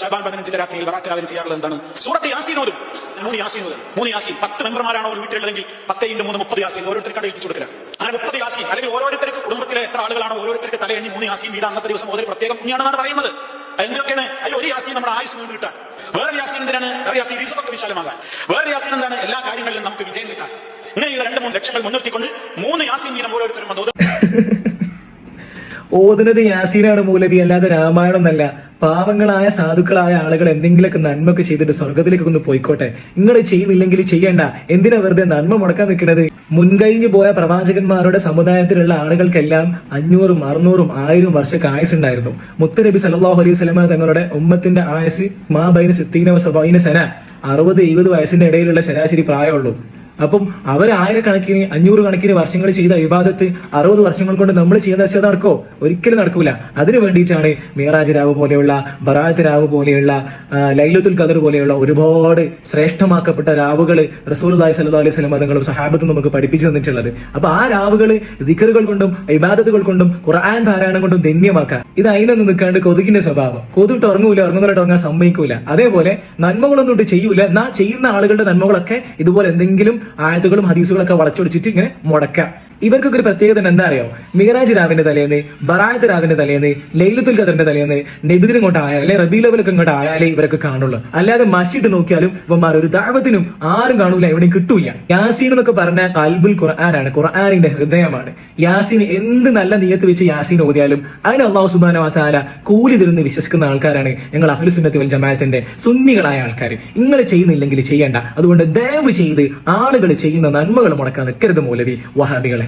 ഷബാൻ പതിനഞ്ചിന്റെ രാത്രിയിൽ വറാക്കലാവിൽ ചെയ്യാറുള്ളത് എന്താണ്? സൂറത്ത് യാസീനോദും മൂന്ന് യാസീൻ മൂന്ന് യാസീൻ. പത്ത് മെമ്പർമാരാണ് ഒരു വീട്ടിലുള്ളതെങ്കിൽ പത്ത് ഇന്റെ മൂന്ന് മുപ്പത് യാസീൻ. ഓരോരുത്തർക്ക് ഏൽപ്പിച്ചു കൊടുക്കുക അങ്ങനെ മുപ്പത് യാസീൻ അല്ലെങ്കിൽ ഓരോരുത്തർക്ക് കുടുംബത്തിലെ എത്ര ആളുകളാണോ ഓരോരുത്തർക്ക് തലയെണ്ണി മൂന്ന് യാസീൻ വീട് അന്നത്തെ ദിവസം ഓരോ പ്രത്യേകം പുണ്യാണെന്നാണ് പറയുന്നത്. എന്തൊക്കെയാണ്? അയ്യോ ഒരു യാസീൻ നമ്മുടെ ആയുസ് വീണ്ടും കിട്ടാൻ. വേറെ യാസീൻ എന്തിനാണ്? വേറെ യാസീൻ റീസൊക്കെ വിശാലമാകാൻ. വേറെ യാസീൻ എന്താണ്? എല്ലാ കാര്യങ്ങളിലും നമുക്ക് വിജയം കിട്ടാൻ. ഇങ്ങനെയുള്ള രണ്ട് മൂന്ന് ലക്ഷ്യങ്ങൾ മുൻനിർത്തിക്കൊണ്ട് മൂന്ന് യാസീൻ വീതം ഓരോരുത്തരും. ഓതുന്നത് യാസീനാണ് മൂലധി അല്ലാതെ രാമായണം എന്നല്ല പാവങ്ങളായ സാധുക്കളായ ആളുകൾ എന്തെങ്കിലുമൊക്കെ നന്മൊക്കെ ചെയ്തിട്ട് സ്വർഗത്തിലേക്ക് ഒന്ന് പോയിക്കോട്ടെ. നിങ്ങൾ ചെയ്യുന്നില്ലെങ്കിൽ ചെയ്യണ്ട. എന്തിനാ വെറുതെ നന്മ മുടക്കാൻ നിൽക്കുന്നത്? മുൻകഴിഞ്ഞു പോയ പ്രവാചകന്മാരുടെ സമുദായത്തിലുള്ള ആളുകൾക്കെല്ലാം അഞ്ഞൂറും അറുന്നൂറും ആയിരം വർഷക്ക് ആയുസ് ഉണ്ടായിരുന്നു മുത്തനബി സല്ലല്ലാഹു അലൈഹി വസല്ലമ തങ്ങളുടെ ഉമ്മത്തിന്റെ ആയുസ് മാ ബൈന സിത്തീന സബൈന സന അറുപത് എഴുപത് വയസ്സിന്റെ ഇടയിലുള്ള ശരാശരി പ്രായമുള്ളൂ. അപ്പം അവർ ആയിരക്കണക്കിന് അഞ്ഞൂറ് കണക്കിന് വർഷങ്ങൾ ചെയ്ത വിവാദത്ത് അറുപത് വർഷങ്ങൾ കൊണ്ട് നമ്മൾ ചെയ്യുന്ന വെച്ചാൽ നടക്കോ ഒരിക്കലും നടക്കൂല. അതിനു വേണ്ടിയിട്ടാണ് മീറാജ് രാവ് പോലെയുള്ള ബറാത്ത് രാവ് പോലെയുള്ള ലൈലത്തുൽ ഖദർ പോലെയുള്ള ഒരുപാട് ശ്രേഷ്ഠമാക്കപ്പെട്ട രാവുകൾ റസൂലുള്ളാഹി സല്ലു അലൈഹി സ്വലം മതങ്ങളും സഹാബത്തും നമുക്ക് പഠിപ്പിച്ചു തന്നിട്ടുള്ളത്. അപ്പൊ ആ രാവുകൾ ദിക്കറുകൾ കൊണ്ടും ഇബാദത്തുകൾ കൊണ്ടും ഖുർആൻ പാരായണം കൊണ്ടും ധന്യമാക്കാം ഇത് അതിനൊന്നും നിൽക്കാണ്ട് കൊതുകിന്റെ സ്വഭാവം. കൊതുട്ട് ഉറങ്ങൂല ഉറങ്ങുന്നവരായിട്ട് ഉറങ്ങാൻ സമ്മതിക്കൂല. അതേപോലെ നന്മകളൊന്നും ഇട്ട് ചെയ്യൂല. എന്നാ ചെയ്യുന്ന ആളുകളുടെ നന്മകളൊക്കെ ഇതുപോലെ എന്തെങ്കിലും ആയത്തുകളും ഹദീസുകളൊക്കെ വളച്ചൊടിച്ചിട്ട് ഇങ്ങനെ മുടക്കാം ഇവർക്കൊക്കെ ഒരു പ്രത്യേകത എന്താ അറിയോ? മിഹറാജ് രാവിന്റെ തലേന്ന് ബറായത്ത് രാവിന്റെ തലേന്ന് ലൈലത്തുൽ ഖദറിന്റെ തലേന്ന് നബിദിനും ഇങ്ങോട്ട് ആയാലും അല്ലെ റബി ലെവലൊക്കെ ഇങ്ങോട്ട് ആയാലേ ഇവരൊക്കെ കാണുള്ളൂ. അല്ലാതെ മഷിട്ട് നോക്കിയാലും ഇവന്മാർ ഒരു ദാവത്തിനും ആരും കാണൂല എവിടെയും കിട്ടൂല യാസീൻ എന്നൊക്കെ പറഞ്ഞ കൽബുൽ ഖുർആനാണ്. ഖുർആാനിന്റെ ഹൃദയമാണ്. യാസീൻ എന്ത് നല്ല നീയത്ത് വെച്ച് യാസീൻ ഓതിയാലും അതിന് അള്ളാഹു സുബാന വാത്താല കൂലി തരുന്ന് വിശ്വസിക്കുന്ന ആൾക്കാരാണ് ഞങ്ങൾ അഹ്ലുസുന്നത്തി വൽ ജമാഅത്തിന്റെ സുന്നികളായ ആൾക്കാർ ഇങ്ങനെ ചെയ്യുന്നില്ലെങ്കിൽ ചെയ്യണ്ട. അതുകൊണ്ട് ദയവ് ചെയ്ത് ആളുകൾ ചെയ്യുന്ന നന്മകൾ മുടക്കാൻ നിൽക്കരുത് മൗലവി വഹാബികളെ.